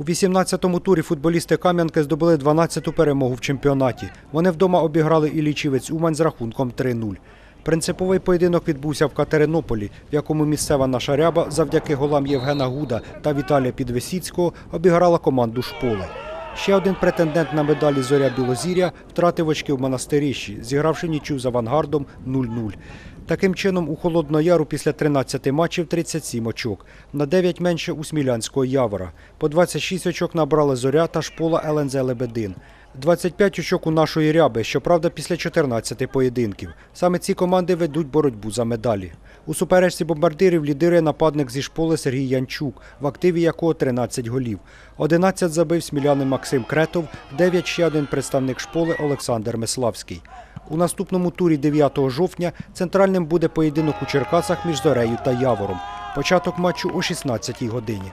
У 18-му турі футболісти Кам'янки здобули 12-ту перемогу в чемпіонаті. Вони вдома обіграли і лічівець Умань з рахунком 3-0. Принциповий поєдинок відбувся в Катеринополі, в якому місцева наша ряба завдяки голам Євгена Гуда та Віталія Підвесіцького обіграла команду Шполи. Ще один претендент на медалі Зоря Білозір'я втратив очки в монастирищі, зігравши нічю з авангардом 0-0. Таким чином, у Холодного Яру після 13 матчів 37 очок, на 9 менше у Смілянського Явора. По 26 очок набрали Зоря та Шпола ЛНЗ Лебедин. 25 очок у нашої ряби, щоправда, після 14 поєдинків. Саме ці команди ведуть боротьбу за медалі. У суперечці бомбардирів лідирує нападник зі шполи Сергій Янчук, в активі якого 13 голів. 11 забив смілянин Максим Кретов, 9 ще один представник шполи Олександр Миславський. У наступному турі 9 жовтня центральним буде поєдинок у Черкасах між Зорею та Явором. Початок матчу о 16 годині.